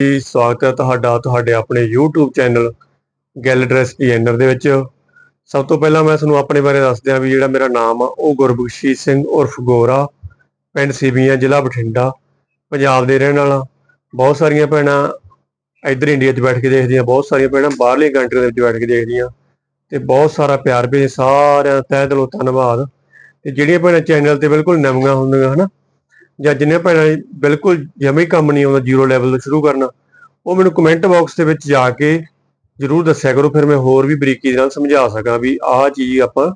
ਜੀ ਸਵਾਗਤ ਹੈ ਤੁਹਾਡਾ, ਤੁਹਾਡੇ ਆਪਣੇ YouTube ਚੈਨਲ ਗੈਲ ਡਰੈਸ ਡਿਜ਼ਾਈਨਰ ਦੇ ਵਿੱਚ। ਸਭ ਤੋਂ ਪਹਿਲਾਂ ਮੈਂ ਤੁਹਾਨੂੰ ਆਪਣੇ ਬਾਰੇ ਦੱਸ ਦਿਆਂ ਵੀ ਜਿਹੜਾ ਮੇਰਾ ਨਾਮ ਆ, ਉਹ ਗੁਰਬਖਸ਼ੀਸ਼ ਸਿੰਘ ਉਰਫ ਗੋਰਾ, ਪਿੰਡ ਸਿਵੀਆਂ ਜ਼ਿਲ੍ਹਾ ਬਠਿੰਡਾ, ਪੰਜਾਬ ਦੇ ਰਹਿਣ ਵਾਲਾ। ਬਹੁਤ ਸਾਰੀਆਂ ਭੈਣਾਂ ਇੱਧਰ ਇੰਡੀਆ 'ਚ ਬੈਠ ਕੇ ਦੇਖਦੀਆਂ, ਬਹੁਤ ਸਾਰੀਆਂ ਭੈਣਾਂ ਬਾਹਰਲੀਆਂ ਕੰਟਰੀਆਂ ਦੇ ਵਿੱਚ ਬੈਠ ਕੇ ਦੇਖਦੀਆਂ ਤੇ ਬਹੁਤ ਸਾਰਾ ਪਿਆਰ ਭੇਜ, ਸਾਰਿਆਂ ਦਾ ਤਹਿ ਦਿਲੋਂ ਧੰਨਵਾਦ। ਤੇ ਜਿਹੜੀਆਂ ਭੈਣਾਂ ਚੈਨਲ ਤੇ ਬਿਲਕੁਲ ਨਵੀਆਂ ਹੁੰਦੀਆਂ, ਹਨਾ ਜਾਂ ਜਿੰਨੇ ਭੈਣਾਂ ਦੀ ਬਿਲਕੁਲ ਜਮੇ ਕੰਮ ਨਹੀਂ ਆਉਂਦਾ ਜ਼ੀਰੋ ਲੈਵਲ ਤੋਂ ਸ਼ੁਰੂ ਕਰਨਾ ਉਹ ਮੈਨੂੰ ਕਮੈਂਟ ਬਾਕਸ ਦੇ ਵਿੱਚ ਜਾ ਕੇ ਜਰੂਰ ਦੱਸਿਆ ਕਰੋ ਫਿਰ ਮੈਂ ਹੋਰ ਵੀ ਬਰੀਕੀ ਨਾਲ ਸਮਝਾ ਸਕਾਂ ਵੀ ਆਹ ਚੀਜ਼ ਆਪਾਂ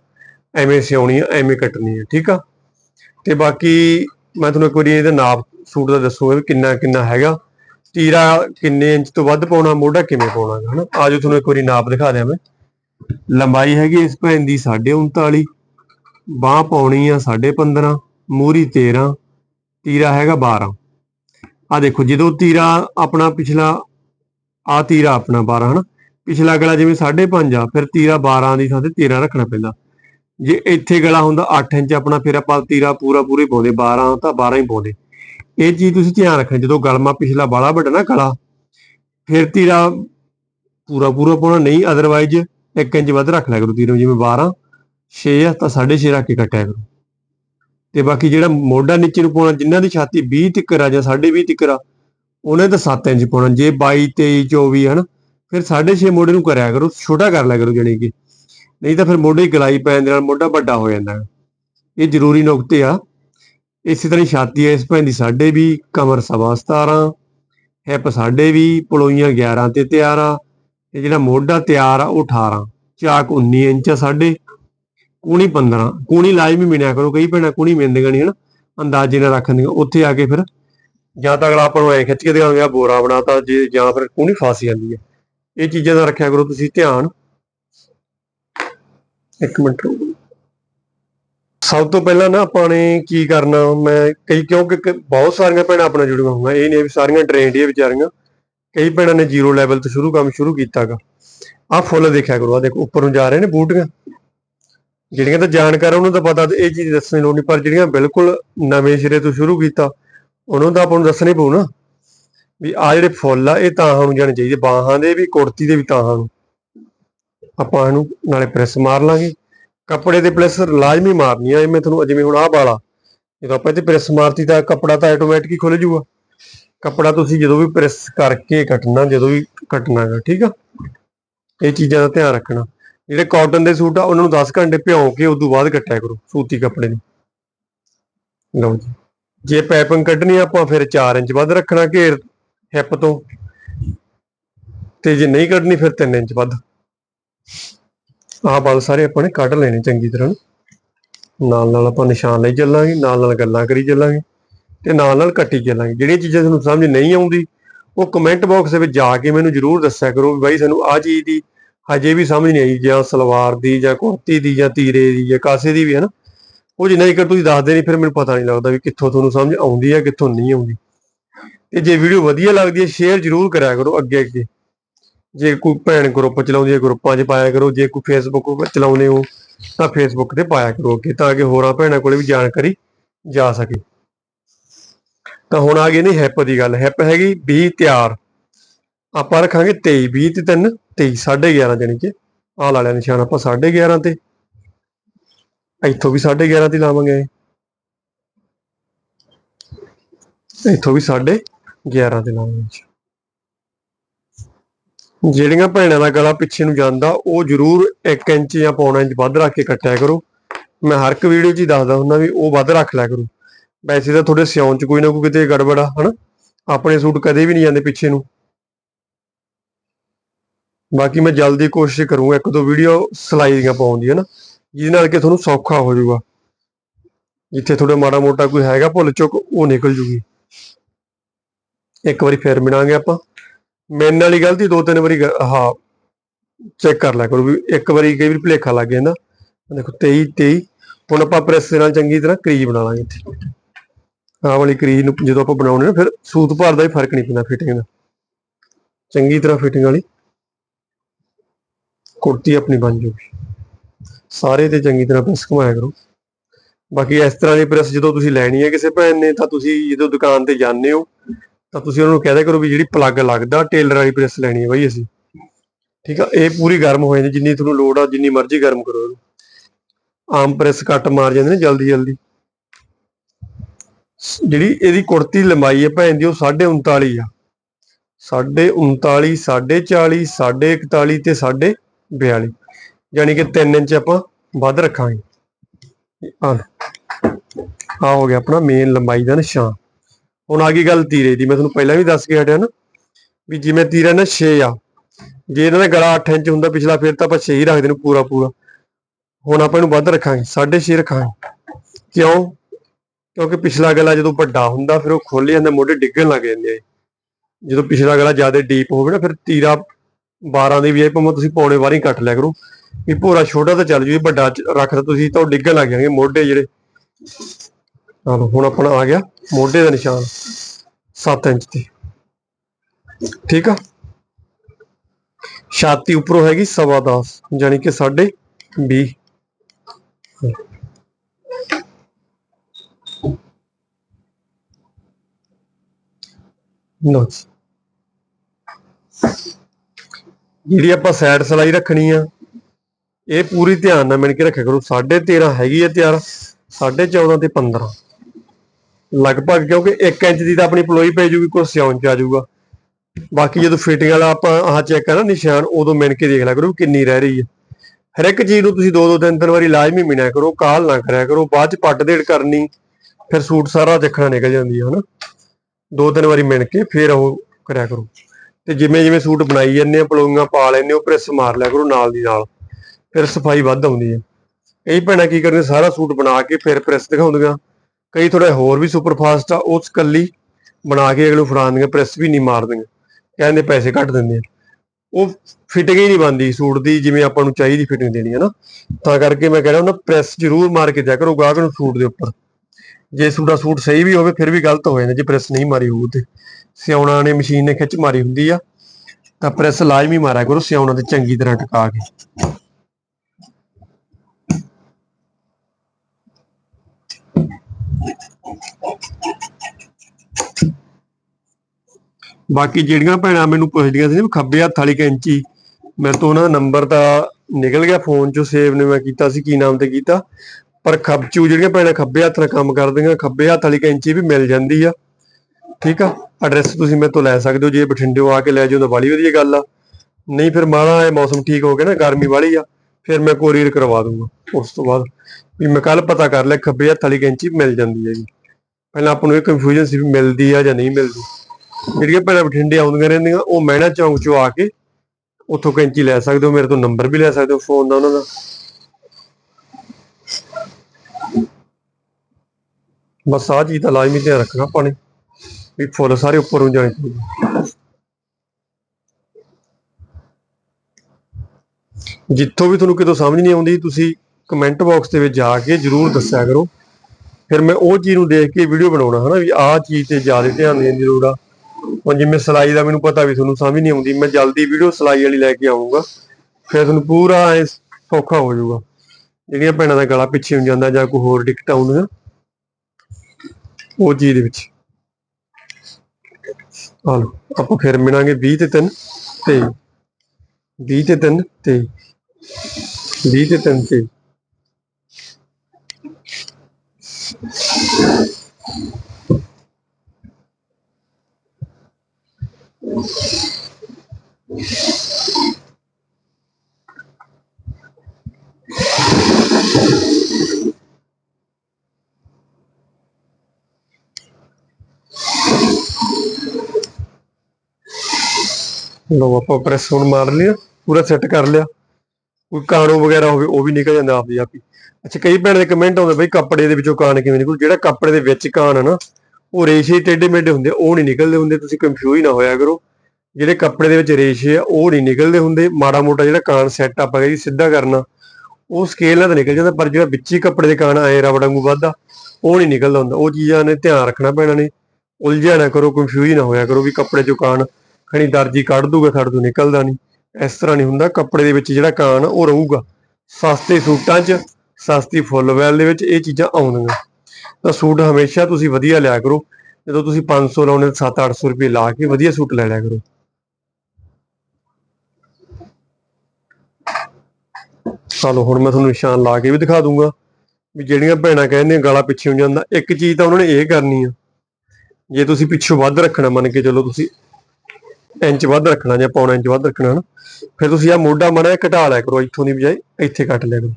ਐਵੇਂ ਸਿਉਣੀ ਆ ਐਵੇਂ ਕੱਟਣੀ ਆ ਠੀਕ ਆ? ਤੇ ਬਾਕੀ ਮੈਂ ਤੁਹਾਨੂੰ ਇੱਕ ਵਾਰੀ ਇਹਦਾ ਨਾਪ ਸੂਟ ਦਾ ਦੱਸੂਗਾ ਵੀ ਕਿੰਨਾ ਕਿੰਨਾ ਹੈਗਾ ਤੀਰਾ ਕਿੰਨੇ ਇੰਚ ਤੋਂ ਵੱਧ ਪਾਉਣਾ ਮੋਢਾ ਕਿਵੇਂ ਪਾਉਣਾ ਗਾ, ਹਨਾ? ਆਜੋ ਤੁਹਾਨੂੰ ਇੱਕ ਵਾਰੀ ਨਾਪ ਦਿਖਾ ਦਿਆਂ ਮੈਂ। ਲੰਬਾਈ ਹੈਗੀ ਇਸ ਭੈਣ ਦੀ 39.5 ਬਾਹ ਪਾਉਣੀ ਆ 15.5 ਮੂਰੀ 13 ਤੀਰਾ ਹੈਗਾ 12 ਆ ਦੇਖੋ ਜਦੋਂ ਤੀਰਾ ਆਪਣਾ ਪਿਛਲਾ ਆ ਤੀਰਾ ਆਪਣਾ 12 ਹਨਾ? ਪਿਛਲਾ ਗਲਾ ਜਿਵੇਂ 5.5 ਆ ਫਿਰ ਤੀਰਾ 12 ਦੀ ਥਾਂ ਤੇ 13 ਰੱਖਣਾ ਪੈਂਦਾ। ਜੇ ਇੱਥੇ ਗਲਾ ਹੁੰਦਾ 8 ਇੰਚ ਆਪਣਾ ਫਿਰ ਆਪਾਂ ਤੀਰਾ ਪੂਰਾ ਪੂਰੇ ਪਾਉਂਦੇ 12 ਤਾਂ 12 ਹੀ ਪਾਉਂਦੇ। ਇਹ ਚੀਜ਼ ਤੁਸੀਂ ਧਿਆਨ ਰੱਖਣਾ ਜਦੋਂ ਗਲਮਾ ਪਿਛਲਾ ਬਾਲਾ ਵੱਡਾ ਨਾ ਗਲਾ ਫਿਰ ਤੀਰਾ ਪੂਰਾ ਪੂਰਾ ਪਾਉਣਾ ਨਹੀਂ ਅਦਰਵਾਈਜ਼ 1 ਇੰਚ ਵੱਧ ਰੱਖ ਲਿਆ ਕਰੋ ਤੀਰੇ ਨੂੰ, ਜਿਵੇਂ 12 6 ਆ ਤਾਂ 6.5 ਰੱਖ ਕੇ ਕੱਟਿਆ ਕਰੋ। ਤੇ ਬਾਕੀ ਜਿਹੜਾ ਮੋਢਾ ਨੀਚੇ ਨੂੰ ਪਾਉਣਾ, ਜਿਨ੍ਹਾਂ ਦੀ ਛਾਤੀ 20 ਤਿੱਕਰ ਆ ਜਾਂ 20.5 ਤਿੱਕਰ ਆ, ਉਹਨੇ ਤਾਂ 7 ਇੰਚ ਪਾਉਣਾ। ਜੇ 22 23 24 ਹਨ, ਫਿਰ 6.5 ਮੋਢੇ ਨੂੰ ਕਰਿਆ ਕਰੋ, ਛੋਟਾ ਕਰ ਲਿਆ ਕਰੋ ਜਾਣੀ ਕਿ। ਨਹੀਂ ਤਾਂ ਫਿਰ ਮੋਢੇ ਗਲਾਈ ਪੈਣ ਦੇ ਨਾਲ ਮੋਢਾ ਵੱਡਾ ਹੋ ਜਾਂਦਾ। ਇਹ ਜ਼ਰੂਰੀ ਨੁਕਤੇ ਆ। ਇਸੇ ਤਰ੍ਹਾਂ ਛਾਤੀ ਇਸ ਭੈਣ ਦੀ 20 ਕਮਰ ਸਵਾ 17 ਹਿੱਪ 20 ਪਲੋਈਆਂ 11 ਤੇ ਤਿਆਰ ਆ ਤੇ ਜਿਹੜਾ ਮੋਢਾ ਤਿਆਰ ਆ, ਉਹ 18 ਚਾਕ 19 ਇੰਚ ਆ ਸਾਡੇ ਕੂਣੀ 15 ਕੂਣੀ ਲਾਜ਼ਮੀ ਮਿਣਿਆ ਕਰੋ, ਕਈ ਭੈਣਾਂ ਕੂਣੀ ਮਿੰਦੀਆਂ ਨਹੀਂ ਹਨਾ, ਅੰਦਾਜ਼ੇ ਨਾਲ ਰੱਖਦੀਆਂ ਉੱਥੇ ਆ ਕੇ ਫਿਰ ਜਾਂ ਤਾਂ ਅਗਲਾ ਆਪਾਂ ਨੂੰ ਐ ਖਿੱਚ ਕੇ ਦਿਖਾਉਂਦੇ ਬੋਰਾ ਬਣਾਤਾ, ਜੇ, ਜਾਂ ਫਿਰ ਕੂਣੀ ਫਸ ਜਾਂਦੀ ਹੈ। ਇਹ ਚੀਜ਼ਾਂ ਦਾ ਰੱਖਿਆ ਕਰੋ ਤੁਸੀਂ ਧਿਆਨ। ਇੱਕ ਮਿੰਟ ਸਭ ਤੋਂ ਪਹਿਲਾਂ ਨਾ ਆਪਾਂ ਨੇ ਕੀ ਕਰਨਾ, ਮੈਂ ਕਈ, ਕਿਉਂਕਿ ਬਹੁਤ ਸਾਰੀਆਂ ਭੈਣਾਂ ਆਪਣਾ ਜੁੜੀਆਂ ਹੋਈਆਂ, ਇਹ ਨਹੀਂ ਵੀ ਸਾਰੀਆਂ ਟ੍ਰੇਨਡ ਹੀ ਵਿਚਾਰੀਆਂ। ਕਈ ਭੈਣਾਂ ਨੇ ਜ਼ੀਰੋ ਲੈਵਲ ਤੋਂ ਸ਼ੁਰੂ ਕੰਮ ਸ਼ੁਰੂ ਕੀਤਾਗਾ। ਆਹ ਫੁੱਲ ਦੇਖਿਆ ਕਰੋ ਆ ਦੇਖੋ, ਉੱਪਰ ਨੂੰ ਜਾ ਰਹੇ ਨੇ ਬੂਟੀਆਂ। ਜਿਹੜੀਆਂ ਤਾਂ ਜਾਣਕਾਰ ਆ, ਉਹਨਾਂ ਦਾ ਪਤਾ ਤੇ ਇਹ ਚੀਜ਼ ਦੱਸਣ ਦੀ ਲੋੜ ਨਹੀਂ ਪਰ ਜਿਹੜੀਆਂ ਬਿਲਕੁਲ ਨਵੇਂ ਸਿਰੇ ਤੋਂ ਸ਼ੁਰੂ ਕੀਤਾ ਉਹਨਾਂ ਦਾ ਆਪਾਂ ਨੂੰ ਦੱਸਣੀ ਪਊ ਨਾ ਵੀ ਆ ਜਿਹੜੇ ਫੁੱਲ ਆ ਇਹ ਤਾਹਾਂ ਨੂੰ ਜਾਣੇ ਚਾਹੀਦੇ ਬਾਹਾਂ ਦੇ ਵੀ ਕੁੜਤੀ ਦੇ ਵੀ ਤਾਹਾਂ ਨੂੰ ਆਪਾਂ ਇਹਨੂੰ ਨਾਲੇ ਪ੍ਰੈਸ ਮਾਰ ਲਾਂਗੇ। ਕੱਪੜੇ ਤੇ ਪ੍ਰੈਸ ਲਾਜ਼ਮੀ ਮਾਰਨੀ ਆ ਇਹ ਮੈਂ ਤੁਹਾਨੂੰ ਜਿਵੇਂ ਹੁਣ ਆਹ ਵਾਲਾ ਜਦੋਂ ਆਪਾਂ ਇਹ ਤੇ ਪ੍ਰੈਸ ਮਾਰਤੀ ਤਾਂ ਕੱਪੜਾ ਤਾਂ ਆਟੋਮੈਟਿਕ ਹੀ ਖੁੱਲ ਜੂਗਾ। ਕੱਪੜਾ ਤੁਸੀਂ ਜਦੋਂ ਵੀ ਪ੍ਰੈਸ ਕਰਕੇ ਕੱਟਣਾ ਜਦੋਂ ਵੀ ਕੱਟਣਾ ਹੈਗਾ ਠੀਕ ਆ? ਇਹ ਚੀਜ਼ਾਂ ਦਾ ਧਿਆਨ ਰੱਖਣਾ। ਜਿਹੜੇ ਕਾਟਨ ਦੇ ਸੂਟ ਆ, ਉਹਨਾਂ ਨੂੰ 10 ਘੰਟੇ ਭਿਓ ਕੇ ਉਸ ਤੋਂ ਬਾਅਦ ਕੱਟਿਆ ਕਰੋ, ਸੂਤੀ ਕੱਪੜੇ ਨੂੰ। ਲਓ ਜੀ। ਜੇ ਪਾਈਪਿੰਗ ਕੱਢਣੀ ਆ, ਆਪਾਂ ਫਿਰ 4 ਇੰਚ ਵੱਧ ਰੱਖਣਾ ਘੇਰ ਹਿੱਪ ਤੋਂ। ਤੇ ਜੇ ਨਹੀਂ ਕੱਢਣੀ, ਫਿਰ 3 ਇੰਚ ਵੱਧ। ਆਹ ਬਲ ਸਾਰੇ ਆਪਾਂ ਨੇ ਕੱਢ ਲੈਣੇ ਚੰਗੀ ਤਰ੍ਹਾਂ ਨਾਲ ਨਾਲ ਆਪਾਂ ਨਿਸ਼ਾਨ ਲਈ ਚੱਲਾਂਗੇ, ਨਾਲ ਨਾਲ ਗੱਲਾਂ ਕਰੀ ਚੱਲਾਂਗੇ। ਤੇ ਨਾਲ ਨਾਲ ਕੱਟੀ ਚੱਲਾਂਗੇ। ਜਿਹੜੀਆਂ ਚੀਜ਼ਾਂ ਤੁਹਾਨੂੰ ਸਮਝ ਨਹੀਂ ਆਉਂਦੀ, ਉਹ ਕਮੈਂਟ ਬਾਕਸ ਦੇ ਵਿੱਚ ਜਾ ਕੇ ਮੈਨੂੰ ਜਰੂਰ ਦੱਸਿਆ ਕਰੋ ਵੀ ਬਾਈ, ਸਾਨੂੰ ਆਹ ਚੀਜ਼ ਦੀ ਹਜੇ ਵੀ ਸਮਝ ਨਹੀਂ ਆਈ, ਜਾਂ ਸਲਵਾਰ ਦੀ, ਜਾਂ ਕੁੜਤੀ ਦੀ, ਜਾਂ ਤੀਰੇ ਦੀ, ਜਾਂ ਕਾਸੇ ਦੀ ਵੀ, ਹੈ ਨਾ? ਉਹ ਜਿੰਨਾ ਚਿਰ ਤੁਸੀਂ ਦੱਸਦੇ ਨਹੀਂ ਫਿਰ ਮੈਨੂੰ ਪਤਾ ਨਹੀਂ ਲੱਗਦਾ ਵੀ ਕਿੱਥੋਂ ਤੁਹਾਨੂੰ ਸਮਝ ਆਉਂਦੀ ਹੈ ਕਿੱਥੋਂ ਨਹੀਂ ਆਉਂਦੀ। ਤੇ ਜੇ ਵੀਡੀਓ ਵਧੀਆ ਲੱਗਦੀ ਹੈ ਸ਼ੇਅਰ ਜਰੂਰ ਕਰਿਆ ਕਰੋ ਅੱਗੇ ਅੱਗੇ। ਜੇ ਕੋਈ ਭੈਣ ਗਰੁੱਪ ਚਲਾਉਂਦੀ ਹੈ ਗਰੁੱਪਾਂ 'ਚ ਪਾਇਆ ਕਰੋ, ਜੇ ਕੋਈ ਫੇਸਬੁੱਕ ਚਲਾਉਂਦੇ ਹੋ, ਤਾਂ ਫੇਸਬੁੱਕ ਤੇ ਪਾਇਆ ਕਰੋ ਅੱਗੇ, ਤਾਂ ਕਿ ਹੋਰਾਂ ਭੈਣਾਂ ਕੋਲੇ ਵੀ ਜਾਣਕਾਰੀ ਜਾ ਸਕੇ। ਤਾਂ ਹੁਣ ਆ ਗਈ ਨਹੀਂ ਹੈਪ ਦੀ ਗੱਲ। ਹੈਪ ਹੈਗੀ 20 ਤਿਆਰ। ਆਪਾਂ ਰੱਖਾਂਗੇ 23 20 ਤੇ 3 23 11.5 ਜਾਨੀ ਕਿ ਆਹ ਲਾ ਲਿਆ ਨਿਸ਼ਾਨ, ਆਪਾਂ 11.5 ਤੇ ਇੱਥੋਂ ਵੀ 11.5 ਤੇ ਲਾਵਾਂਗੇ ਇੱਥੋਂ ਵੀ 11.5 ਤੇ ਲਾਵਾਂਗੇ ਜਿਹੜੀਆਂ ਭੈਣਾਂ ਦਾ ਗਲਾ ਪਿੱਛੇ ਨੂੰ ਜਾਂਦਾ, ਉਹ ਜ਼ਰੂਰ 1 ਇੰਚ ਜਾਂ ਪੌਣਾ ਇੰਚ ਵੱਧ ਰੱਖ ਕੇ ਕੱਟਿਆ ਕਰੋ। ਮੈਂ ਹਰ ਇੱਕ ਵੀਡੀਓ 'ਚ ਹੀ ਦੱਸਦਾ ਹੁੰਦਾ ਵੀ ਉਹ ਵੱਧ ਰੱਖ ਲਿਆ ਕਰੋ। ਵੈਸੇ ਤਾਂ ਤੁਹਾਡੇ ਸਿਉਣ 'ਚ ਕੋਈ ਨਾ ਕੋਈ ਕਿਤੇ ਗੜਬੜ ਆ, ਹਨਾ? ਆਪਣੇ ਸੂਟ ਕਦੇ ਵੀ ਨਹੀਂ ਜਾਂਦੇ ਪਿੱਛੇ ਨੂੰ। ਬਾਕੀ ਮੈਂ ਜਲਦੀ ਕੋਸ਼ਿਸ਼ ਕਰੂੰਗਾ ਇੱਕ ਦੋ ਵੀਡੀਓ ਸਿਲਾਈ ਦੀਆਂ ਪਾਉਣ ਦੀ, ਹਨਾ? ਜਿਹਦੇ ਨਾਲ ਕਿ ਤੁਹਾਨੂੰ ਸੌਖਾ ਹੋ ਜਾਊਗਾ। ਜਿੱਥੇ ਤੁਹਾਡੇ ਮਾੜਾ ਮੋਟਾ ਕੋਈ ਹੈਗਾ ਭੁੱਲ ਚੁੱਕ, ਉਹ ਨਿਕਲ ਜੂਗੀ। ਇੱਕ ਵਾਰੀ ਫੇਰ ਮਿਲਾਂਗੇ ਆਪਾਂ। ਮੇਰੇ ਵਾਲੀ ਗਲਤੀ, ਦੋ ਤਿੰਨ ਵਾਰੀ ਹਾਂ ਚੈੱਕ ਕਰ ਲਿਆ ਕਰੋ ਵੀ ਇੱਕ ਵਾਰੀ ਕਈ ਵਾਰੀ ਭੁਲੇਖਾ ਲੱਗ ਜਾਂਦਾ। ਆਹ ਦੇਖੋ 23 23 ਹੁਣ ਆਪਾਂ ਪ੍ਰੈਸ ਦੇ ਨਾਲ ਚੰਗੀ ਤਰ੍ਹਾਂ ਕਰੀਜ ਬਣਾ ਲਾਂਗੇ ਇੱਥੇ। ਆਹ ਵਾਲੀ ਕਰੀਜ ਨੂੰ ਜਦੋਂ ਆਪਾਂ ਬਣਾਉਣੇ ਨਾ, ਫਿਰ ਸੂਤ ਭਰ ਦਾ ਹੀ ਫ਼ਰਕ ਨਹੀਂ ਪੈਂਦਾ ਫਿਟਿੰਗ ਦਾ। ਚੰਗੀ ਤਰ੍ਹਾਂ ਫਿਟਿੰਗ ਵਾਲੀ। ਕੁੜਤੀ ਆਪਣੀ ਬਣ ਜੂਗੀ। ਸਾਰੇ ਤੇ ਚੰਗੀ ਤਰ੍ਹਾਂ ਪ੍ਰੈਸ ਘੁਮਾਇਆ ਕਰੋ। ਬਾਕੀ ਇਸ ਤਰ੍ਹਾਂ ਦੀ ਪ੍ਰੈਸ ਜਦੋਂ ਤੁਸੀਂ ਲੈਣੀ ਹੈ ਕਿਸੇ ਭੈਣ ਨੇ, ਤਾਂ ਤੁਸੀਂ ਜਦੋਂ ਦੁਕਾਨ ਤੇ ਜਾਂਦੇ ਹੋ, ਤਾਂ ਤੁਸੀਂ ਉਹਨਾਂ ਨੂੰ ਕਹਿ ਦਿਆ ਕਰੋ ਵੀ ਜਿਹੜੀ ਪਲੱਗ ਲੱਗਦਾ ਟੇਲਰ ਵਾਲੀ ਪ੍ਰੈਸ ਲੈਣੀ ਹੈ ਬਾਈ ਅਸੀਂ। ਠੀਕ ਆ? ਇਹ ਪੂਰੀ ਗਰਮ ਹੋ ਜਾਂਦੀ, ਜਿੰਨੀ ਤੁਹਾਨੂੰ ਲੋੜ ਆ, ਜਿੰਨੀ ਮਰਜ਼ੀ ਗਰਮ ਕਰੋ ਇਹਨੂੰ। ਆਮ ਪ੍ਰੈਸ ਕੱਟ ਮਾਰ ਜਾਂਦੇ ਨੇ ਜਲਦੀ ਜਲਦੀ। ਜਿਹੜੀ ਇਹਦੀ ਕੁੜਤੀ ਲੰਬਾਈ ਹੈ ਭੈਣ ਦੀ, ਉਹ 39.5 ਆ। 39.5 40 41 ਤੇ 42 ਯਾਨੀ ਕਿ 3 ਇੰਚ ਆਪਾਂ ਵੱਧ ਰੱਖਾਂਗੇ। ਆ ਆ ਹੋ ਗਿਆ ਆਪਣਾ ਮੇਨ ਲੰਬਾਈ ਦਾ ਨਿਸ਼ਾਨ। ਹੁਣ ਆ ਗਈ ਗੱਲ ਤੀਰੇ ਦੀ। ਮੈਂ ਤੁਹਾਨੂੰ ਪਹਿਲਾਂ ਵੀ ਦੱਸ ਕੇ ਹਟਿਆ ਨਾ ਵੀ ਜਿਵੇਂ ਤੀਰਾ ਨਾ 6 ਆ, ਜੇ ਇਹਨਾਂ ਦਾ ਗਲਾ 8 ਇੰਚ ਹੁੰਦਾ ਪਿਛਲਾ, ਫੇਰ ਤਾਂ ਆਪਾਂ 6 ਹੀ ਰੱਖਦੇ ਨੂੰ ਪੂਰਾ ਪੂਰਾ। ਹੁਣ ਆਪਾਂ ਇਹਨੂੰ ਵੱਧ ਰੱਖਾਂਗੇ 6.5 ਰੱਖਾਂਗੇ। ਕਿਉਂ? ਕਿਉਂਕਿ ਪਿਛਲਾ ਗਲਾ ਜਦੋਂ ਵੱਡਾ ਹੁੰਦਾ, ਫਿਰ ਉਹ ਖੁੱਲ ਜਾਂਦਾ, ਮੋਢੇ ਡਿੱਗਣ ਲੱਗ ਜਾਂਦੇ ਆ ਜਦੋਂ ਪਿਛਲਾ ਗਲਾ ਜ਼ਿਆਦਾ ਡੀਪ ਹੋਵੇ ਨਾ, ਫਿਰ ਤੀਰਾ 12 ਦੀ ਵੀ ਆਏ ਭਾਵੇਂ ਤੁਸੀਂ ਪੌਣੇ ਬਾਹਰ ਹੀ ਕੱਟ ਲਿਆ ਕਰੋ। ਵੀ ਭੋਰਾ ਛੋਟਾ ਤਾਂ ਚੱਲ ਜੂ ਵੱਡਾ ਰੱਖਦਾ ਤੁਸੀਂ, ਤਾਂ ਉਹ ਡਿੱਗਣ ਲੱਗ ਜਾਣਗੇ ਮੋਢੇ ਜਿਹੜੇ। ਚਲੋ, ਹੁਣ ਆਪਣਾ ਆ ਗਿਆ, ਮੋਢੇ ਦਾ ਨਿਸ਼ਾਨ 7 ਇੰਚ ਤੇ। ਠੀਕ ਆ? ਛਾਤੀ ਉੱਪਰੋਂ ਹੈਗੀ ਸਵਾ 10 ਯਾਨੀ ਕਿ ਸਾਢੇ 20 ਲਓ ਜਿਹੜੀ ਆਪਾਂ ਸਾਈਡ ਸਲਾਈ ਰੱਖਣੀ ਆ, ਇਹ ਪੂਰੀ ਧਿਆਨ ਨਾਲ ਮਿਣ ਕੇ ਰੱਖਿਆ ਕਰੋ। 13.5 ਹੈਗੀ ਆ ਤਿਆਰ 14.5 ਤੇ 15 ਲਗਭਗ ਕਿਉਂਕਿ 1 ਇੰਚ ਦੀ ਤਾਂ ਆਪਣੀ ਪਲੋਈ ਪੈ ਜੂਗੀ ਕੋਈ ਸਿਉਣ ਚ ਆ ਜਾਊਗਾ ਬਾਕੀ ਜਦੋਂ ਫਿਟਿੰਗ ਵਾਲਾ ਆਪਾਂ ਆਹ ਚੈੱਕ ਕਰਨਾ ਨਿਸ਼ਾਨ, ਉਦੋਂ ਮਿਣ ਕੇ ਦੇਖ ਲਿਆ ਕਰੋ ਕਿੰਨੀ ਰਹਿ ਰਹੀ ਹੈ ਹਰ ਇੱਕ ਚੀਜ਼ ਨੂੰ ਤੁਸੀਂ ਦੋ ਦੋ ਤਿੰਨ ਤਿੰਨ ਵਾਰੀ ਲਾਜ਼ਮੀ ਮਿਣਿਆ ਕਰੋ, ਕਾਲ ਨਾ ਕਰਿਆ ਕਰੋ, ਬਾਅਦ ਚ ਪੱਟ ਦੇੜ ਕਰਨੀ, ਫਿਰ ਸੂਟ ਸਾਰਾ ਦੇਖਣਾ ਨਿਕਲ ਜਾਂਦੀ ਹੈ ਹਨਾ। ਦੋ ਤਿੰਨ ਵਾਰੀ ਮਿਣ ਕੇ ਫਿਰ ਉਹ ਕਰਿਆ ਕਰੋ। ਤੇ ਜਿਵੇਂ ਜਿਵੇਂ ਸੂਟ ਬਣਾਈ ਜਾਂਦੇ ਆ ਪਲੋਈਆਂ ਪਾ ਲੈਂਦੇ ਹੋ ਪ੍ਰੈਸ ਮਾਰ ਲਿਆ ਕਰੋ ਨਾਲ ਦੀ ਨਾਲ। ਫਿਰ ਸਫ਼ਾਈ ਵੱਧ ਆਉਂਦੀ ਹੈ ਕਈ ਭੈਣਾਂ ਕੀ ਕਰਦੇ ਸਾਰਾ ਸੂਟ ਬਣਾ ਕੇ ਫਿਰ ਪ੍ਰੈਸ ਦਿਖਾਉਂਦੀਆਂ। ਕਈ ਥੋੜਾ ਹੋਰ ਵੀ ਸੁਪਰ ਫਾਸਟ ਆ, ਉਹ ਕੱਲੀ ਬਣਾ ਕੇ ਅਗਲੇ ਫੜਾਉਂਦੀਆਂ, ਪ੍ਰੈਸ ਵੀ ਨਹੀਂ ਮਾਰਦੀਆਂ। ਕਹਿੰਦੇ ਪੈਸੇ ਘੱਟ ਦਿੰਦੇ ਆ। ਉਹ ਫਿਟਿੰਗ ਹੀ ਨਹੀਂ ਬਣਦੀ ਸੂਟ ਦੀ, ਜਿਵੇਂ ਆਪਾਂ ਨੂੰ ਚਾਹੀਦੀ ਫਿਟਿੰਗ ਦੇਣੀ ਹੈ ਨਾ। ਤਾਂ ਕਰਕੇ ਮੈਂ ਕਹਿੰਦਾ ਉਹਨਾਂ ਪ੍ਰੈਸ ਜ਼ਰੂਰ ਮਾਰ ਕੇ ਦਿਆ ਕਰੋ ਗਾਹਕ ਨੂੰ ਸੂਟ ਦੇ ਉੱਪਰ। ਜੇ ਸੂਟਾ ਸੂਟ ਸਹੀ ਵੀ ਹੋਵੇ, ਫਿਰ ਵੀ ਗਲਤ ਹੋ ਜਾਂਦਾ, ਜੇ ਪ੍ਰੈਸ ਨਹੀਂ ਮਾਰੀ ਹੋਊ ਤੇ। ਸਿਆਉਣਾ ਨੇ ਮਸ਼ੀਨ ਨੇ ਖਿੱਚ ਮਾਰੀ ਹੁੰਦੀ ਆ, ਤਾਂ ਪ੍ਰੈਸ ਲਾਜ਼ਮੀ ਮਾਰਿਆ ਕਰੋ ਸਿਆਉਣਾ ਤੇ ਚੰਗੀ ਤਰ੍ਹਾਂ ਟਿਕਾ ਕੇ। ਬਾਕੀ ਜਿਹੜੀਆਂ ਭੈਣਾਂ ਮੈਨੂੰ ਪੁੱਛਦੀਆਂ ਸੀ ਖੱਬੇ ਹੱਥ ਵਾਲੀ ਕੈਂਚੀ, ਮੇਰੇ ਤੋਂ ਉਹਨਾਂ ਦਾ ਨੰਬਰ ਤਾਂ ਨਿਕਲ ਗਿਆ ਫੋਨ ਚੋਂ, ਸੇਵ ਨੇ ਮੈਂ ਕੀਤਾ ਸੀ, ਕੀ ਨਾਮ ਤੇ ਕੀਤਾ। ਪਰ ਖੱਬਚੂ ਜਿਹੜੀਆਂ ਭੈਣਾਂ ਖੱਬੇ ਹੱਥ ਨਾਲ ਕੰਮ ਕਰਦੀਆਂ, ਖੱਬੇ ਹੱਥ ਵਾਲੀ ਕੈਂਚੀ ਵੀ ਮਿਲ ਜਾਂਦੀ ਆ। ਠੀਕ ਆ? ਐਡਰੈਸ ਤੁਸੀਂ ਮੇਰੇ ਤੋਂ ਲੈ ਸਕਦੇ ਹੋ, ਜੇ ਬਠਿੰਡਿਓਂ ਆ ਕੇ ਲੈ ਜਾਓ ਤਾਂ ਬੜੀ ਵਧੀਆ ਗੱਲ ਆ। ਨਹੀਂ ਫਿਰ ਮਾੜਾ ਇਹ ਮੌਸਮ ਠੀਕ ਹੋ ਗਿਆ ਨਾ, ਗਰਮੀ ਵਾਲੀ ਆ, ਫਿਰ ਮੈਂ ਕੋਰੀਅਰ ਕਰਵਾ ਦੂੰਗਾ ਉਸ ਤੋਂ ਬਾਅਦ ਵੀ ਮੈਂ ਕੱਲ ਪਤਾ ਕਰ ਲਿਆ, ਖੱਬੇ ਹੱਥ ਵਾਲੀ ਕੈਂਚੀ ਮਿਲ ਜਾਂਦੀ ਹੈ ਜੀ ਪਹਿਲਾਂ ਆਪਾਂ ਨੂੰ ਇਹ ਕਨਫਿਊਜ਼ਨ ਸੀ ਵੀ ਮਿਲਦੀ ਆ ਜਾਂ ਨਹੀਂ ਮਿਲਦੀ। ਜਿਹੜੀਆਂ ਭੈਣਾਂ ਬਠਿੰਡੇ ਆਉਂਦੀਆਂ ਰਹਿੰਦੀਆਂ, ਉਹ ਮਹਿਣਾ ਚੌਂਕ ਚੋਂ ਆ ਕੇ ਉੱਥੋਂ ਕੈਂਚੀ ਲੈ ਸਕਦੇ ਹੋ, ਮੇਰੇ ਤੋਂ ਨੰਬਰ ਵੀ ਲੈ ਸਕਦੇ ਹੋ ਫੋਨ ਦਾ ਉਹਨਾਂ ਦਾ। ਬਸ ਆਹ ਚੀਜ਼ ਦਾ ਲਾਜ਼ਮੀ ਧਿਆਨ ਰੱਖਣਾ ਆਪਾਂ ਨੇ ਫੁੱਲ ਸਾਰੇ ਉੱਪਰ ਨੂੰ ਜਾਣੇ ਚਾਹੀਦੇ। ਜਿੱਥੋਂ ਵੀ ਤੁਹਾਨੂੰ ਕਿਤੋਂ ਸਮਝ ਨਹੀਂ ਆਉਂਦੀ, ਤੁਸੀਂ ਕਮੈਂਟ ਬਾਕਸ ਦੇ ਵਿੱਚ ਜਾ ਕੇ ਜਰੂਰ ਦੱਸਿਆ ਕਰੋ। ਫਿਰ ਮੈਂ ਉਹ ਚੀਜ਼ ਨੂੰ ਦੇਖ ਕੇ ਵੀਡੀਓ ਬਣਾਉਣਾ, ਹਨਾ, ਵੀ ਆਹ ਚੀਜ਼ ਤੇ ਜ਼ਿਆਦਾ ਧਿਆਨ ਦੇਣ ਦੀ ਲੋੜ ਆ। ਹੁਣ ਜਿਵੇਂ ਸਿਲਾਈ ਦਾ ਮੈਨੂੰ ਪਤਾ ਵੀ ਤੁਹਾਨੂੰ ਸਮਝ ਨਹੀਂ ਆਉਂਦੀ, ਮੈਂ ਜਲਦੀ ਵੀਡੀਓ ਸਿਲਾਈ ਵਾਲੀ ਲੈ ਕੇ ਆਉਂਗਾ ਫਿਰ ਤੁਹਾਨੂੰ ਪੂਰਾ ਐ ਸੌਖਾ ਹੋ ਜਾਊਗਾ। ਜਿਹੜੀਆਂ ਭੈਣਾਂ ਦਾ ਗਲਾ ਪਿੱਛੇ ਹੋ ਜਾਂਦਾ ਜਾਂ ਕੋਈ ਹੋਰ ਦਿੱਕਤ ਆਉਂਦੀਆਂ, ਉਹ ਚੀਜ਼ ਦੇ ਵਿੱਚ। ਆ ਲਓ ਆਪਾਂ ਫਿਰ ਮਿਲਾਂਗੇ 20 ਤੇ 3 ਤੇ 20 ਤੇ 3 ਤੇ 20 ਤੇ 3 ਤੇ ਲੋ ਆਪਾਂ ਪ੍ਰੈਸ ਹੁਣ ਮਾਰ ਲਿਆ ਪੂਰਾ ਸੈੱਟ ਕਰ ਲਿਆ। ਕੋਈ ਕਾਣੋ ਵਗੈਰਾ ਹੋਵੇ, ਉਹ ਵੀ ਨਿਕਲ ਜਾਂਦਾ ਆਪਦੀ ਆਪ ਹੀ। ਅੱਛਾ, ਕਈ ਭੈਣ ਦੇ ਕਮੈਂਟ ਆਉਂਦੇ, ਬਈ ਕੱਪੜੇ ਦੇ ਵਿੱਚੋਂ ਕਾਣ ਕਿਵੇਂ ਨਿਕਲ? ਜਿਹੜਾ ਕੱਪੜੇ ਦੇ ਵਿੱਚ ਕਾਣ ਹੈ ਨਾ, ਉਹ ਰੇਸ਼ੇ ਟੇਢੇ ਮੇਢੇ ਹੁੰਦੇ ਉਹ ਨਹੀਂ ਨਿਕਲਦੇ ਹੁੰਦੇ, ਤੁਸੀਂ ਕੰਫਿਊਜ਼ ਨਾ ਹੋਇਆ ਕਰੋ। ਜਿਹੜੇ ਕੱਪੜੇ ਦੇ ਵਿੱਚ ਰੇਸ਼ੇ ਆ, ਉਹ ਨਹੀਂ ਨਿਕਲਦੇ ਹੁੰਦੇ। ਮਾੜਾ ਮੋਟਾ ਜਿਹੜਾ ਕਾਣ ਸੈੱਟ ਆਪਾਂ ਕਹੀ ਸਿੱਧਾ ਕਰਨਾ। ਉਹ ਸਕੇਲ ਨਾਲ ਤਾਂ ਨਿਕਲ ਜਾਂਦਾ, ਪਰ ਜਿਹੜਾ ਵਿੱਚੀ ਕੱਪੜੇ ਦੇ ਕਾਣ ਆਏ ਰਬੜ ਵਾਂਗੂ ਵੱਧਦਾ, ਉਹ ਨਹੀਂ ਨਿਕਲਦਾ ਹੁੰਦਾ। ਉਹ ਚੀਜ਼ਾਂ ਨੇ ਧਿਆਨ ਰੱਖਣਾ ਪੈਣਾ ਨੇ। ਉਲਝਿਆ ਨਾ ਕਰੋ ਕੰਫਿਊਜ਼ ਨਾ ਹੋਇਆ ਕਰੋ ਵੀ ਕੱਪੜੇ ਚੋਂ ਕਾਣ ਖਣੀ ਦਰਜੀ ਕੱਢ ਦੂਗਾ ਸਾਡੇ ਤੋਂ ਨਿਕਲਦਾ ਨਹੀਂ। ਇਸ ਤਰ੍ਹਾਂ ਨਹੀਂ ਹੁੰਦਾ ਕੱਪੜੇ ਦੇ ਵਿੱਚ ਜਿਹੜਾ ਕਾਣ ਆ, ਉਹ ਰਹੂਗਾ। ਸਸਤੇ ਸੂਟਾਂ 'ਚ ਸਸਤੀ ਫੁੱਲ ਵੈਲ ਦੇ ਵਿੱਚ ਇਹ ਚੀਜ਼ਾਂ ਆਉਂਦੀਆਂ। ਤਾਂ ਸੂਟ ਹਮੇਸ਼ਾ ਤੁਸੀਂ ਵਧੀਆ ਲਿਆ ਕਰੋ। ਜਦੋਂ ਤੁਸੀਂ 500 ਲਾਉਣੇ 7-800 ਰੁਪਏ ਲਾ ਕੇ ਵਧੀਆ ਸੂਟ ਲੈ ਲਿਆ ਕਰੋ। ਚਲੋ ਹੁਣ ਮੈਂ ਤੁਹਾਨੂੰ ਨਿਸ਼ਾਨ ਲਾ ਕੇ ਵੀ ਦਿਖਾ ਦੂੰਗਾ। ਵੀ ਜਿਹੜੀਆਂ ਭੈਣਾਂ ਕਹਿੰਦੀਆਂ ਗਾਲਾਂ ਪਿੱਛੇ ਹੋ ਜਾਂਦਾ ਇੱਕ ਚੀਜ਼ ਤਾਂ ਉਹਨਾਂ ਨੇ ਇਹ ਕਰਨੀ ਆ। ਜੇ ਤੁਸੀਂ ਪਿੱਛੋਂ ਵੱਧ ਰੱਖਣਾ ਮੰਨ ਕੇ ਚਲੋ ਤੁਸੀਂ ਇੰਚ ਵੱਧ ਰੱਖਣਾ ਜਾਂ ਪੌਣਾ ਇੰਚ ਵੱਧ ਰੱਖਣਾ ਨਾ ਫਿਰ ਤੁਸੀਂ ਆ ਮੋਢਾ ਮੜਾ ਘਟਾ ਲਿਆ ਕਰੋ, ਇੱਥੋਂ ਦੀ ਬਜਾਏ ਇੱਥੇ ਕੱਟ ਲਿਆ ਕਰੋ।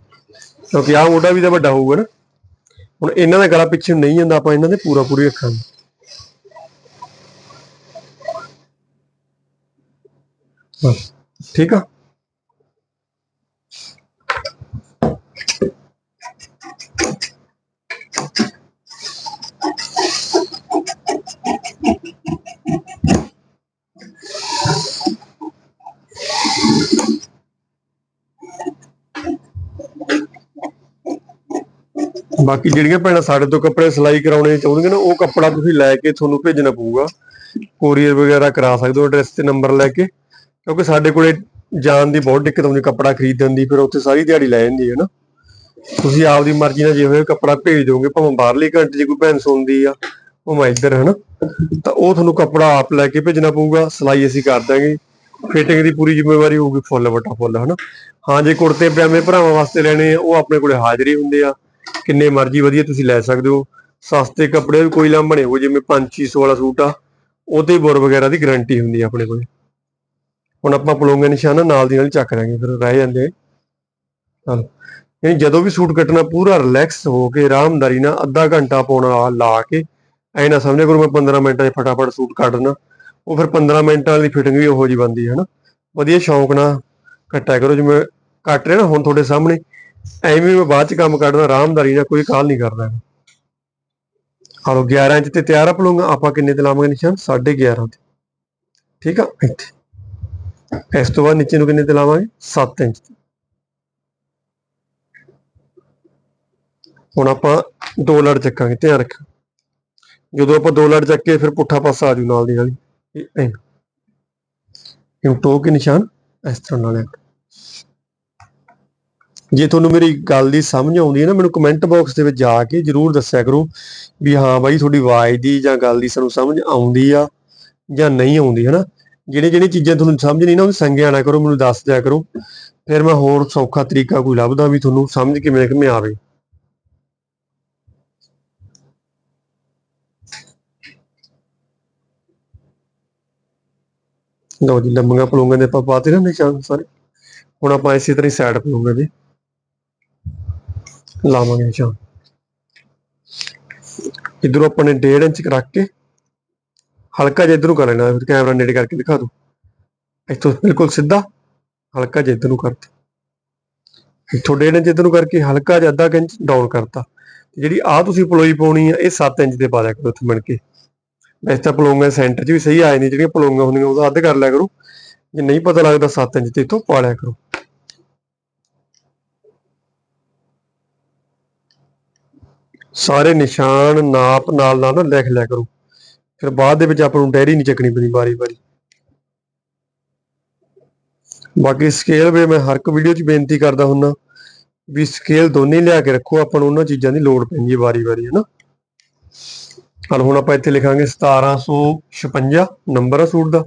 ਕਿਉਂਕਿ ਆਹ ਮੋਢਾ ਵੀ ਤਾਂ ਵੱਡਾ ਹੋਊਗਾ ਨਾ। ਹੁਣ ਇਹਨਾਂ ਦਾ ਗਲਾ ਪਿੱਛੇ ਨਹੀਂ ਜਾਂਦਾ, ਆਪਾਂ ਇਹਨਾਂ ਦੇ ਪੂਰਾ ਪੂਰੀ ਰੱਖਾਂਗੇ। ਠੀਕ ਆ? ਬਾਕੀ ਜਿਹੜੀਆਂ ਭੈਣਾਂ ਸਾਡੇ ਤੋਂ ਕੱਪੜੇ ਸਿਲਾਈ ਕਰਾਉਣੇ ਚਾਹੁੰਦੀਆਂ ਨੇ, ਉਹ ਕੱਪੜਾ ਤੁਸੀਂ ਲੈ ਕੇ ਤੁਹਾਨੂੰ ਭੇਜਣਾ ਪਊਗਾ। ਕੋਰੀਅਰ ਵਗੈਰਾ ਕਰਾ ਸਕਦੇ ਹੋ, ਐਡਰੈਸ ਤੇ ਨੰਬਰ ਲੈ ਕੇ। ਕਿਉਂਕਿ ਸਾਡੇ ਕੋਲੇ ਜਾਣ ਦੀ ਬਹੁਤ ਦਿੱਕਤ ਆਉਂਦੀ ਕੱਪੜਾ ਖਰੀਦਣ ਦੀ, ਫਿਰ ਉੱਥੇ ਸਾਰੀ ਦਿਹਾੜੀ ਲੈ ਜਾਂਦੀ ਹੈ ਨਾ। ਤੁਸੀਂ ਆਪਦੀ ਮਰਜ਼ੀ ਨਾਲ ਜੇ ਕੱਪੜਾ ਭੇਜ ਦੋਗੇ ਭਾਵੇਂ ਬਾਹਰਲੀ ਕੰਟਰੀ 'ਚ ਕੋਈ ਭੈਣ ਸੁਣਦੀ ਆ ਉਹ ਮੈਂ ਇੱਧਰ, ਹਨਾ। ਤਾਂ ਉਹ ਤੁਹਾਨੂੰ ਕੱਪੜਾ ਆਪ ਲੈ ਕੇ ਭੇਜਣਾ ਪਊਗਾ, ਸਿਲਾਈ ਅਸੀਂ ਕਰ ਦਾਂਗੇ। ਫਿਟਿੰਗ ਦੀ ਪੂਰੀ ਜ਼ਿੰਮੇਵਾਰੀ ਹੋਊਗੀ ਫੁੱਲ ਵਟਾ ਫੁੱਲ ਹਨਾ। ਹਾਂ, ਜੇ ਕੁੜਤੇ ਪਜਾਮੇ ਭਰਾਵਾਂ ਵਾਸਤੇ ਲੈਣੇ ਆ, ਉਹ ਆਪਣੇ ਕੋਲੇ ਹਾਜ਼ਰੀ ਹੁੰਦੇ ਆ। ਕਿੰਨੇ ਮਰਜ਼ੀ ਵਧੀਆ ਤੁਸੀਂ ਲੈ ਸਕਦੇ ਹੋ। ਸਸਤੇ ਕੱਪੜੇ ਵੀ ਕੋਈ ਲਾਂਭਣੇ ਹੋ ਜਿਵੇਂ 5-600 ਵਾਲਾ ਸੂਟ ਆ ਉਹਤੇ ਬੁਰ ਵਗੈਰਾ ਦੀ ਗਾਰੰਟੀ ਹੁੰਦੀ ਆ ਆਪਣੇ ਕੋਲੇ। ਹੁਣ ਆਪਾਂ ਪਲੋਂਗੇ ਨਿਸ਼ਾਨਾ ਨਾਲ ਦੀ ਨਾਲ ਚੱਕ ਦਾਂਗੇ, ਫਿਰ ਰਹਿ ਜਾਂਦੇ ਚਲ, ਯਾਨੀ ਜਦੋਂ ਵੀ ਸੂਟ ਕੱਟਣਾ, ਪੂਰਾ ਰਿਲੈਕਸ ਹੋ ਕੇ, ਆਰਾਮਦਾਰੀ ਨਾਲ ਅੱਧਾ ਘੰਟਾ ਪਾਉਣਾ ਲਾ ਕੇ, ਐ ਨਾ ਸਮਝਿਆ ਕਰੋ ਮੈਂ 15 ਮਿੰਟਾਂ 'ਚ ਫਟਾਫਟ ਸੂਟ ਕੱਟ ਉਹ ਫਿਰ 15 ਮਿੰਟਾਂ ਦੀ ਫਿਟਿੰਗ ਵੀ ਉਹੋ ਜੀ ਬਣਦੀ ਹੈ ਨਾ ਵਧੀਆ ਸ਼ੌਂਕ ਨਾਲ ਕੱਟਿਆ ਕਰੋ, ਜਿਵੇਂ ਕੱਟ ਰਹੇ ਨਾ ਹੁਣ ਤੁਹਾਡੇ ਸਾਹਮਣੇ ਐਵੇਂ ਮੈਂ ਬਾਅਦ 'ਚ ਕੰਮ ਕੱਢਦਾ ਆਰਾਮਦਾਰੀ ਨਾਲ ਕੋਈ ਕਾਲ ਨਹੀਂ ਕਰਦਾ ਹਾਲੋ 11 ਇੰਚ ਤੇ ਤਿਆਰ ਅਪ ਲੂੰਗਾ ਆਪਾਂ ਕਿੰਨੇ ਤੇ ਲਾਵਾਂਗੇ ਨਿਸ਼ਾਨ? 11.5 ਤੇ। ਠੀਕ ਆ? ਇੱਥੇ। ਇਸ ਤੋਂ ਬਾਅਦ ਨੀਚੇ ਨੂੰ ਕਿੰਨੇ ਤੇ ਲਾਵਾਂਗੇ? 7 ਇੰਚ ਤੇ। ਹੁਣ ਆਪਾਂ ਦੋ ਲੜ ਚੱਕਾਂਗੇ, ਧਿਆਨ ਰੱਖੋ ਜਦੋਂ ਆਪਾਂ ਦੋ ਲੜ ਚੱਕ ਕੇ ਫਿਰ ਪੁੱਠਾ ਪਾਸਾ ਆ ਜੂ ਨਾਲ ਦੀ ਨਾਲ ਹੀ। ਇਹ ਐਂ। ਇਹਨੂੰ ਟੋ ਕੇ ਨਿਸ਼ਾਨ, ਇਸ ਤਰ੍ਹਾਂ ਨਾਲ ਲਿਆ ਜੇ ਤੁਹਾਨੂੰ ਮੇਰੀ ਗੱਲ ਦੀ ਸਮਝ ਆਉਂਦੀ ਹੈ ਨਾ, ਮੈਨੂੰ ਕਮੈਂਟ ਬਾਕਸ ਦੇ ਵਿੱਚ ਜਾ ਕੇ ਜਰੂਰ ਦੱਸਿਆ ਕਰੋ ਵੀ ਹਾਂ ਬਾਈ, ਤੁਹਾਡੀ ਆਵਾਜ਼ ਦੀ ਜਾਂ ਗੱਲ ਦੀ ਸਾਨੂੰ ਸਮਝ ਆਉਂਦੀ ਆ ਜਾਂ ਨਹੀਂ ਆਉਂਦੀ, ਹਨਾ? ਜਿਹੜੇ ਜਿਹੜੇ ਚੀਜ਼ਾਂ ਤੁਹਾਨੂੰ ਸਮਝ ਨਹੀਂ ਨਾ ਉਹ ਸੰਗਿਆ ਨਾ ਕਰੋ, ਮੈਨੂੰ ਦੱਸ ਦਿਆ ਕਰੋ। ਫਿਰ ਮੈਂ ਹੋਰ ਸੌਖਾ ਤਰੀਕਾ ਕੋਈ ਲੱਭਦਾ ਵੀ ਤੁਹਾਨੂੰ ਸਮਝ ਕਿਵੇਂ ਕਿਵੇਂ ਆਵੇ। ਲਓ ਜੀ, ਲੰਮੀਆਂ ਪਲੂੰਗਾਂ ਦੇ ਆਪਾਂ ਪਾਤੇ ਨਾ ਨਿਸ਼ਾਨ ਸਾਰੇ। ਹੁਣ ਆਪਾਂ ਇਸੇ ਤਰ੍ਹਾਂ ਹੀ ਸਾਈਡ ਪਲੂੰਗਾਂ ਦੇ। ਲਾਵਾਂਗੇ ਨਿਸ਼ਾਨ। ਇਧਰੋਂ ਆਪਾਂ ਨੇ 1.5 ਇੰਚ ਰੱਖ ਕੇ ਹਲਕਾ ਜਿਹਾ ਇਧਰੋਂ ਕਰ ਲੈਣਾ ਕੈਮਰਾ ਨੇੜੇ ਕਰਕੇ ਦਿਖਾ ਦੋ ਇੱਥੋਂ ਬਿਲਕੁਲ ਸਿੱਧਾ ਹਲਕਾ ਜਿਹਾ ਇਧਰ ਨੂੰ ਕਰਤਾ ਇੱਥੋਂ 1.5 ਇੰਚ ਇਧਰ ਨੂੰ ਕਰਕੇ ਹਲਕਾ ਜਿਹਾ ਅੱਧਾ ਕੁ ਇੰਚ ਡਾਊਨ ਕਰਤਾ ਤੇ ਜਿਹੜੀ ਆ ਤੁਸੀਂ ਪਲੋਈ ਪਾਉਣੀ ਆ, ਇਹ 7 ਇੰਚ ਦੇ ਪਾ ਲਿਆ ਕਰੋ ਉੱਥੇ ਮਿਣ ਕੇ। ਵੈਸੇ ਤਾਂ ਪਲੋਂਗਾ ਸੈਂਟਰ 'ਚ ਵੀ ਸਹੀ ਆਏ ਨਹੀਂ ਜਿਹੜੀਆਂ ਪਲੋਂਗਾ ਹੁੰਦੀਆਂ, ਉਹਦਾ ਅੱਧ ਕਰ ਲਿਆ ਕਰੋ। ਜੇ ਨਹੀਂ ਪਤਾ ਲੱਗਦਾ 7 ਇੰਚ ਤੇ ਇੱਥੋਂ ਪਾ ਲਿਆ ਕਰੋ। ਸਾਰੇ ਨਿਸ਼ਾਨ ਨਾਪ ਨਾਲ ਨਾਲ ਨਾ ਲਿਖ ਲਿਆ ਕਰੋ। ਫਿਰ ਬਾਅਦ ਦੇ ਵਿੱਚ ਆਪਾਂ ਨੂੰ ਡੈਰੀ ਨਹੀਂ ਚੱਕਣੀ ਪੈਂਦੀ ਵਾਰੀ ਵਾਰੀ। ਬਾਕੀ ਸਕੇਲ ਵੀ ਮੈਂ ਹਰ ਇੱਕ ਵੀਡੀਓ 'ਚ ਬੇਨਤੀ ਕਰਦਾ ਹੁੰਨਾ ਵੀ ਸਕੇਲ ਦੋਨੇ ਲਿਆ ਕੇ ਰੱਖੋ, ਆਪਾਂ ਨੂੰ ਉਹਨਾਂ ਚੀਜ਼ਾਂ ਦੀ ਲੋੜ ਪੈਂਦੀ ਹੈ ਵਾਰੀ ਵਾਰੀ, ਹਨਾ। ਹਲ ਹੁਣ ਆਪਾਂ ਇੱਥੇ ਲਿਖਾਂਗੇ 1756 ਨੰਬਰ ਆ ਸੂਟ ਦਾ।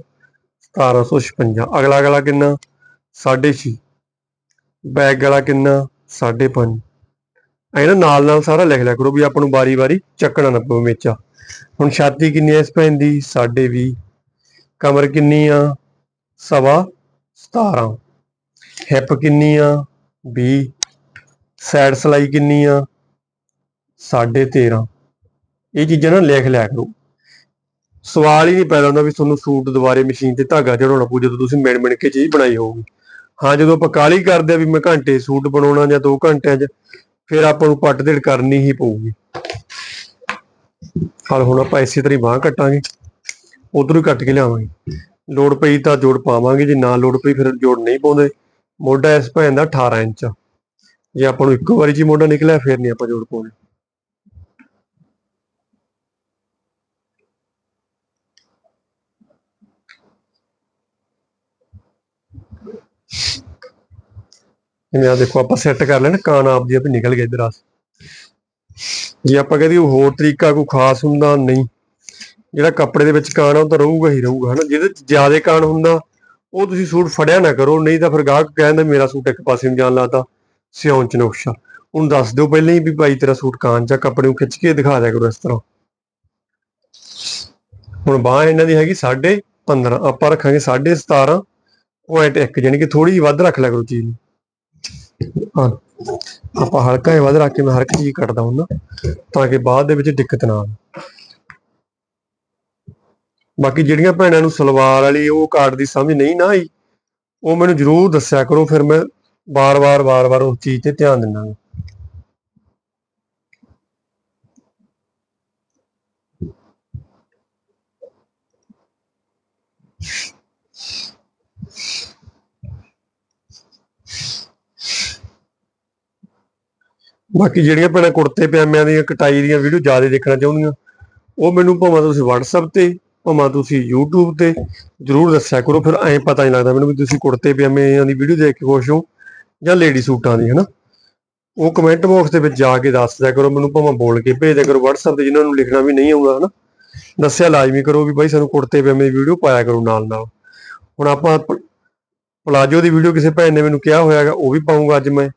1756 ਅਗਲਾ ਗਲਾ ਕਿੰਨਾ? 6.5 ਬੈਕ ਗਲਾ ਕਿੰਨਾ? 5.5 ਐ ਨਾ ਨਾਲ ਨਾਲ ਸਾਰਾ ਲਿਖ ਲਿਆ ਕਰੋ ਵੀ ਆਪਾਂ ਨੂੰ ਵਾਰੀ-ਵਾਰੀ ਚੱਕਣਾ ਨਾ ਪਵੇ ਮੇਚਾ। ਹੁਣ ਛਾਤੀ ਕਿੰਨੀ ਐ ਇਸ ਭੈਣ ਦੀ? 20 ਕਮਰ ਕਿੰਨੀ ਆ? ਸਵਾ 17 ਹਿੱਪ ਕਿੰਨੀ ਆ? 20 ਸਾਈਡ ਸਲਾਈ ਕਿੰਨੀ ਆ? 13.5 ਇਹ ਚੀਜ਼ਾਂ ਨਾ ਲਿਖ ਲਿਆ ਕਰੋ। ਸਵਾਲ ਹੀ ਨਹੀਂ ਪੈਦਾ ਹੁੰਦਾ ਵੀ ਤੁਹਾਨੂੰ ਸੂਟ ਦੁਬਾਰੇ ਮਸ਼ੀਨ ਤੇ ਧਾਗਾ ਚੜਾਉਣਾ ਪਊ, ਜਦੋਂ ਤੁਸੀਂ ਮਿਣ ਮਿਣ ਕੇ ਚੀਜ਼ ਬਣਾਈ ਹੋਊਗੀ। ਹਾਂ, ਜਦੋਂ ਆਪਾਂ ਕਾਲੀ ਕਰਦੇ ਆ ਵੀ ਮੈਂ ਘੰਟੇ ਸੂਟ ਬਣਾਉਣਾ ਜਾਂ 2 ਘੰਟਿਆਂ 'ਚ ਫਿਰ ਆਪਾਂ ਨੂੰ ਪੱਟ ਦੇੜ ਕਰਨੀ ਹੀ ਪਊਗੀ। ਹਾਲ ਹੁਣ ਆਪਾਂ ਇਸੇ ਤਰ੍ਹਾਂ ਹੀ ਬਾਹ ਕੱਟਾਂਗੇ। ਉਧਰੋਂ ਹੀ ਕੱਟ ਕੇ ਲਿਆਵਾਂਗੇ। ਲੋੜ ਪਈ ਤਾਂ ਜੋੜ ਪਾਵਾਂਗੇ, ਜੇ ਨਾ ਲੋੜ ਪਈ ਫਿਰ ਜੋੜ ਨਹੀਂ ਪਾਉਂਦੇ। ਮੋਢਾ ਇਸ ਭੈਣ ਦਾ 18 ਇੰਚ ਆ। ਜੇ ਆਪਾਂ ਨੂੰ ਇੱਕੋ ਵਾਰੀ 'ਚ ਮੋਢਾ ਨਿਕਲਿਆ, ਫਿਰ ਨਹੀਂ ਆਪਾਂ ਜੋੜ ਪਾਉਂਦੇ ਜਿਵੇਂ ਆ ਦੇਖੋ, ਆਪਾਂ ਸੈੱਟ ਕਰ ਲੈਣਾ, ਕਾਨ ਆਪ ਜੀ ਆਪੇ ਨਿਕਲ ਗਿਆ ਇਧਰ ਆ ਜੇ ਆਪਾਂ ਕਹਦੇ ਹੋਰ ਤਰੀਕਾ ਕੋਈ ਖਾਸ ਹੁੰਦਾ, ਨਹੀਂ। ਜਿਹੜਾ ਕੱਪੜੇ ਦੇ ਵਿੱਚ ਕਾਣ ਆ, ਉਹ ਤਾਂ ਰਹੂਗਾ ਹੀ ਰਹੂਗਾ, ਹਨਾ? ਜਿਹਦੇ ਚ ਜ਼ਿਆਦਾ ਕਾਣ ਹੁੰਦਾ, ਉਹ ਤੁਸੀਂ ਸੂਟ ਫੜਿਆ ਨਾ ਕਰੋ, ਨਹੀਂ ਤਾਂ ਫਿਰ ਗਾਹਕ ਕਹਿੰਦਾ, ਮੇਰਾ ਸੂਟ ਇੱਕ ਪਾਸੇ ਨੂੰ ਜਾਣ ਲੱਗਦਾ ਸਿਉਂ ਚ ਨੁਕਸ਼ਾ ਹੁਣ ਦੱਸ ਦਿਓ ਪਹਿਲਾਂ ਹੀ ਵੀ ਭਾਈ ਤੇਰਾ ਸੂਟ ਕਾਨ ਜਾਂ ਕੱਪੜੇ ਨੂੰ ਖਿੱਚ ਕੇ ਦਿਖਾ ਦਿਆ ਕਰੋ ਇਸ ਤਰ੍ਹਾਂ। ਹੁਣ ਬਾਹ ਇਹਨਾਂ ਦੀ ਹੈਗੀ 15.5 ਆਪਾਂ ਰੱਖਾਂਗੇ 17.5 ਪੁਆਇੰਟ 1 ਯਾਨੀ ਕਿ ਥੋੜੀ ਜਿਹੀ ਵੱਧ ਰੱਖ ਲਿਆ ਕਰੋ ਚੀਜ਼ ਨੂੰ। ਹਾਂ। ਆਪਾਂ ਹਲਕਾ ਜਿਹਾ ਵੱਧ ਰੱਖ ਕੇ ਮੈਂ ਹਰ ਇੱਕ ਚੀਜ਼ ਕੱਟਦਾ ਹੁੰਦਾ, ਤਾਂ ਕਿ ਬਾਅਦ ਦੇ ਵਿੱਚ ਦਿੱਕਤ ਨਾ ਆਵੇ। ਬਾਕੀ ਜਿਹੜੀਆਂ ਭੈਣਾਂ ਨੂੰ ਸਲਵਾਰ ਵਾਲੀ ਉਹ ਕਾਰਡ ਦੀ ਸਮਝ ਨਹੀਂ ਨਾ ਆਈ, ਉਹ ਮੈਨੂੰ ਜਰੂਰ ਦੱਸਿਆ ਕਰੋ, ਫਿਰ ਮੈਂ ਵਾਰ ਵਾਰ ਵਾਰ ਵਾਰ ਉਸ ਚੀਜ਼ ਤੇ ਧਿਆਨ ਦਿੰਦਾ ਬਾਕੀ ਜਿਹੜੀਆਂ ਭੈਣਾਂ ਕੁੜਤੇ ਪਜਾਮਿਆਂ ਦੀਆਂ, ਕਟਾਈ ਦੀਆਂ ਵੀਡੀਓ ਜ਼ਿਆਦਾ ਦੇਖਣਾ ਚਾਹੁੰਦੀਆਂ, ਉਹ ਮੈਨੂੰ ਭਾਵੇਂ ਤੁਸੀਂ WhatsApp ਤੇ, ਭਾਵੇਂ ਤੁਸੀਂ YouTube ਤੇ ਜਰੂਰ ਦੱਸਿਆ ਕਰੋ, ਫਿਰ ਐਂ ਪਤਾ ਨਹੀਂ ਲੱਗਦਾ ਮੈਨੂੰ ਵੀ ਤੁਸੀਂ ਕੁੜਤੇ ਪਜਾਮਿਆਂ ਦੀ ਵੀਡੀਓ ਦੇਖ ਕੇ ਖੁਸ਼ ਹੋ ਜਾਂ ਲੇਡੀ ਸੂਟਾਂ ਦੀ, ਹਨਾ? ਉਹ ਕਮੈਂਟ ਬਾਕਸ ਦੇ ਵਿੱਚ ਜਾ ਕੇ ਦੱਸ ਦਿਆ ਕਰੋ, ਮੈਨੂੰ ਭਾਵੇਂ ਬੋਲ ਕੇ ਭੇਜ ਦਿਆ ਕਰੋ WhatsApp ਤੇ, ਜਿਨ੍ਹਾਂ ਨੂੰ ਲਿਖਣਾ ਵੀ ਨਹੀਂ ਆਉਂਦਾ, ਹਨਾ? ਦੱਸਿਆ ਲਾਜ਼ਮੀ ਕਰੋ ਵੀ ਬਾਈ, ਸਾਨੂੰ ਕੁੜਤੇ ਪਜਾਮੇ ਦੀ ਵੀਡੀਓ ਪਾਇਆ ਕਰੋ ਨਾਲ ਨਾਲ। ਹੁਣ ਆਪਾਂ ਪ- ਪਲਾਜੋ ਦੀ ਵੀਡੀਓ ਕਿਸੇ ਭੈਣ ਨੇ ਮੈਨੂੰ ਕਿਹਾ ਹੋਇਆਗਾ ਉਹ ਵੀ ਪਾਉਂਗਾ ਅੱਜ ਮੈਂ।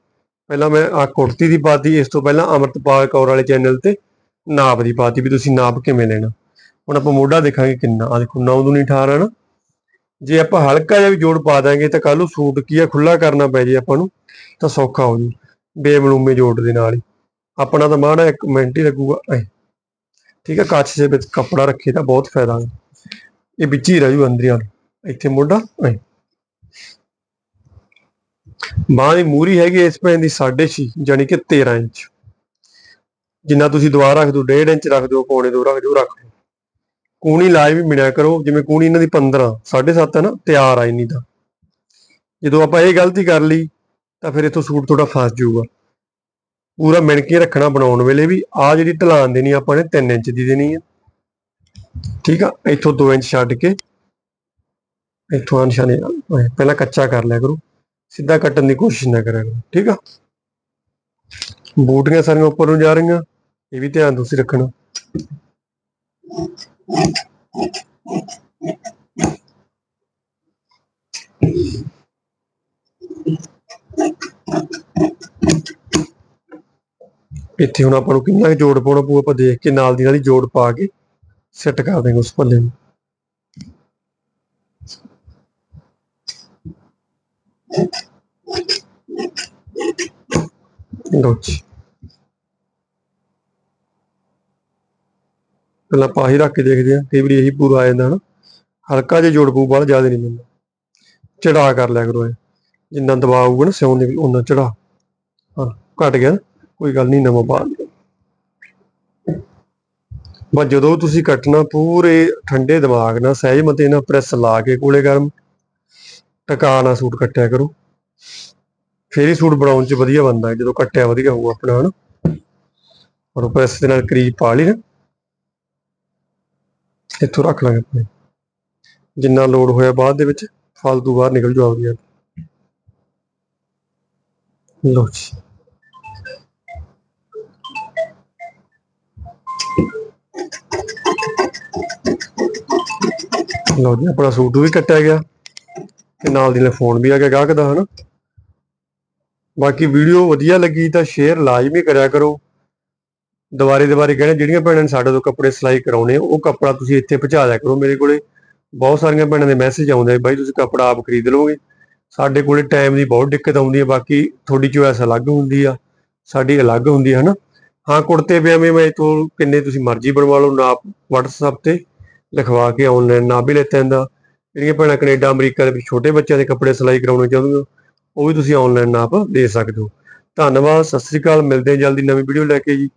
ਪਹਿਲਾਂ ਮੈਂ ਆ ਕੁੜਤੀ ਦੀ ਪਾਤੀ, ਇਸ ਤੋਂ ਪਹਿਲਾਂ ਅਮਰਤਪਾਲ ਕੌਰ ਵਾਲੇ ਚੈਨਲ ਤੇ ਨਾਪ ਦੀ ਪਾਤੀ ਵੀ ਤੁਸੀਂ ਨਾਪ ਕਿਵੇਂ ਲੈਣਾ। ਹੁਣ ਆਪਾਂ ਮੋਢਾ ਦੇਖਾਂਗੇ ਕਿੰਨਾ ਆ ਦੇਖੋ 9 ਦੂਨੀ 18 ਨਾ। ਜੇ ਆਪਾਂ ਹਲਕਾ ਜਿਹਾ ਵੀ ਜੋੜ ਪਾ ਦਾਂਗੇ ਤਾਂ ਕੱਲ ਨੂੰ ਸੂਟ ਕੀ ਆ ਖੁੱਲਾ ਕਰਨਾ ਪੈ ਜੇ ਆਪਾਂ ਨੂੰ, ਤਾਂ ਸੌਖਾ ਹੋ ਜੂ। ਬੇਮਲੂਮੇ ਜੋੜ ਦੇ ਨਾਲ ਹੀ। ਆਪਣਾ ਤਾਂ ਮਾੜਾ ਇੱਕ ਮਿੰਟ ਹੀ ਲੱਗੂਗਾ ਐ ਠੀਕ ਹੈ ਕੱਚ ਦੇ ਵਿੱਚ ਕੱਪੜਾ ਰੱਖੇ ਤਾਂ ਬਹੁਤ ਫਾਇਦਾ। ਹੈ ਇਹ ਵਿੱਚ ਹੀ ਰਹਿ ਜੂ ਅੰਦਰੀਆਂ ਇੱਥੇ ਮੋਢਾ ਐ ਬਾਂਹ ਦੀ ਮੂਰੀ ਹੈਗੀ ਇਸ ਪੈਣ ਦੀ 6.5 ਯਾਨੀ ਕਿ 13 ਇੰਚ। ਜਿੰਨਾ ਤੁਸੀਂ ਦੁਆ ਰੱਖ ਦਿਓ 1.5 ਇੰਚ ਰੱਖ ਦਿਓ, ਪੌਣੇ 2 ਰੱਖ ਦਿਓ ਰੱਖ ਦਿਓ। ਕੂਣੀ ਲਾਜ ਵੀ ਮਿਣਿਆ ਕਰੋ, ਜਿਵੇਂ ਕੂਣੀ ਇਹਨਾਂ ਦੀ 15 7.5 ਹੈ ਨਾ, ਤਿਆਰ ਆ ਇੰਨੀ ਦਾ ਜਦੋਂ ਆਪਾਂ ਇਹ ਗਲਤੀ ਕਰ ਲਈ, ਤਾਂ ਫਿਰ ਇਥੋਂ ਸੂਟ ਥੋੜਾ ਫਸ ਜਾਊਗਾ। ਪੂਰਾ ਮਿਣ ਕੇ ਰੱਖਣਾ ਬਣਾਉਣ ਵੇਲੇ ਵੀ ਆ ਜਿਹੜੀ ਢਲਾਨ ਦੇਣੀ ਆਪਾਂ ਨੇ 3 ਇੰਚ ਦੀ ਦੇਣੀ ਹੈ ਠੀਕ ਆ? ਇੱਥੋਂ 2 ਇੰਚ ਛੱਡ ਕੇ, ਇੱਥੋਂ ਆ ਪਹਿਲਾਂ ਕੱਚਾ ਕਰ ਲਿਆ ਕਰੋ। ਸਿੱਧਾ ਕੱਟਣ ਦੀ ਕੋਸ਼ਿਸ਼ ਨਾ ਕਰਿਆ ਕਰੋ, ਠੀਕ ਆ? ਬੂਟੀਆਂ ਸਾਰੀਆਂ ਉੱਪਰ ਨੂੰ ਜਾ ਰਹੀਆਂ, ਇਹ ਵੀ ਧਿਆਨ ਤੁਸੀਂ ਰੱਖਣਾ। ਇੱਥੇ ਹੁਣ ਆਪਾਂ ਨੂੰ ਕਿੰਨਾ ਕੁ ਜੋੜ ਪਾਉਣਾ ਪਊ, ਆਪਾਂ ਦੇਖ ਕੇ ਨਾਲ ਦੀ ਨਾਲ ਹੀ ਜੋੜ ਪਾ ਕੇ ਸੈੱਟ ਕਰ ਦੇਂਗੇ ਉਸ ਪੱਲੇ ਨੂੰ। ਲਓ ਜੀ ਪਹਿਲਾਂ ਪਾਹੀ ਰੱਖ ਕੇ ਦੇਖਦੇ ਆ ਕਈ ਵਾਰੀ ਇਹੀ ਪੂਰਾ ਆ ਜਾਂਦਾ ਹਨਾ। ਹਲਕਾ ਜਿਹਾ ਜੋੜ ਪਊ ਬਾਹਲਾ ਜ਼ਿਆਦਾ ਨਹੀਂ ਮਿਲਦਾ। ਚੜਾ ਕਰ ਲਿਆ ਕਰੋ ਇਹ ਜਿੰਨਾ ਦਬਾਅ ਹੋਊਗਾ ਨਾ ਸਿਉਂ ਨਿਕਲ ਉਹਨਾਂ ਚੜਾ। ਹਾਂ, ਘਟ ਗਿਆ ਕੋਈ ਗੱਲ ਨਹੀਂ, ਨਵਾਂ ਪਾ ਬਸ ਜਦੋਂ ਤੁਸੀਂ ਕੱਟਣਾ, ਪੂਰੇ ਠੰਡੇ ਦਿਮਾਗ ਨਾਲ ਸਹਿਜ ਮਤੇ ਨਾਲ ਪ੍ਰੈਸ ਲਾ ਕੇ ਕੋਲੇ ਗਰਮ ਟਕਾ ਨਾਲ ਸੂਟ ਕੱਟਿਆ ਕਰੋ। ਫੇਰ ਹੀ ਸੂਟ ਬਣਾਉਣ ਚ ਵਧੀਆ ਬਣਦਾ ਹੈ, ਜਦੋਂ ਕੱਟਿਆ ਵਧੀਆ ਹੋਊ ਆਪਣਾ ਹਨਾ। ਔਰ ਪ੍ਰੈਸ ਦੇ ਨਾਲ ਕਰੀਬ ਪਾ ਲਈ ਨਾ। ਇੱਥੋਂ ਰੱਖ ਲਾਂਗੇ ਆਪਣੇ। ਜਿੰਨਾ ਲੋਡ ਹੋਇਆ ਬਾਅਦ ਦੇ ਵਿੱਚ ਫਾਲਤੂ ਬਾਹਰ ਨਿਕਲ ਜਾਊ ਆਪਦੀ ਆਪ। ਲਓ ਜੀ। ਲਓ ਜੀ ਆਪਣਾ ਸੂਟ ਵੀ ਕੱਟਿਆ ਗਿਆ। ਤੇ ਨਾਲ ਦੀ ਨਾਲ ਫੋਨ ਵੀ ਆ ਗਿਆ ਗਾਹਕ ਦਾ, ਹਨਾ? ਬਾਕੀ ਵੀਡੀਓ ਵਧੀਆ ਲੱਗੀ ਤਾਂ ਸ਼ੇਅਰ ਲਾਜ਼ਮੀ ਕਰਿਆ ਕਰੋ। ਦੁਬਾਰੇ ਦੁਬਾਰੇ ਕਹਿੰਦੇ, ਜਿਹੜੀਆਂ ਭੈਣਾਂ ਨੇ ਸਾਡੇ ਤੋਂ ਕੱਪੜੇ ਸਿਲਾਈ ਕਰਾਉਣੇ, ਉਹ ਕੱਪੜਾ ਤੁਸੀਂ ਇੱਥੇ ਪਹੁੰਚਾ ਦਿਆ ਕਰੋ ਮੇਰੇ ਕੋਲੇ। ਬਹੁਤ ਸਾਰੀਆਂ ਭੈਣਾਂ ਦੇ ਮੈਸੇਜ ਆਉਂਦੇ ਬਾਈ ਤੁਸੀਂ ਕੱਪੜਾ ਆਪ ਖਰੀਦ ਲਓਗੇ। ਸਾਡੇ ਕੋਲੇ ਟਾਈਮ ਦੀ ਬਹੁਤ ਦਿੱਕਤ ਆਉਂਦੀ ਹੈ ਬਾਕੀ ਤੁਹਾਡੀ ਚੋਇਸ ਅਲੱਗ ਹੁੰਦੀ ਆ, ਸਾਡੀ ਅਲੱਗ ਹੁੰਦੀ ਹੈ ਹਨਾ? ਹਾਂ, ਕੁੜਤੇ ਪਜਾਮੇ ਮੈਂ ਤੋਂ ਕਿੰਨੇ ਤੁਸੀਂ ਮਰਜ਼ੀ ਬਣਵਾ ਲਓ ਨਾਪ WhatsApp ਤੇ ਲਿਖਵਾ ਕੇ ਆਨਲਾਈਨ ਨਾਪ ਵੀ ਲੈਤੇ ਜਾਂਦਾ ਜਿਹੜੀਆਂ ਭੈਣਾਂ ਕੈਨੇਡਾ, ਅਮਰੀਕਾ ਦੇ ਵਿੱਚ ਛੋਟੇ ਬੱਚਿਆਂ ਦੇ ਕੱਪੜੇ ਸਿਲਾਈ ਕਰਾਉਣੇ ਚਾਹੁੰਦੇ ਹੋ, ਉਹ ਵੀ ਤੁਸੀਂ ਆਨਲਾਈਨ ਨਾਪ ਦੇ ਸਕਦੇ ਹੋ। ਧੰਨਵਾਦ, ਸਤਿ ਸ੍ਰੀ ਅਕਾਲ, ਮਿਲਦੇ ਹਾਂ ਜਲਦੀ ਨਵੀਂ ਵੀਡੀਓ ਲੈ ਕੇ ਜੀ।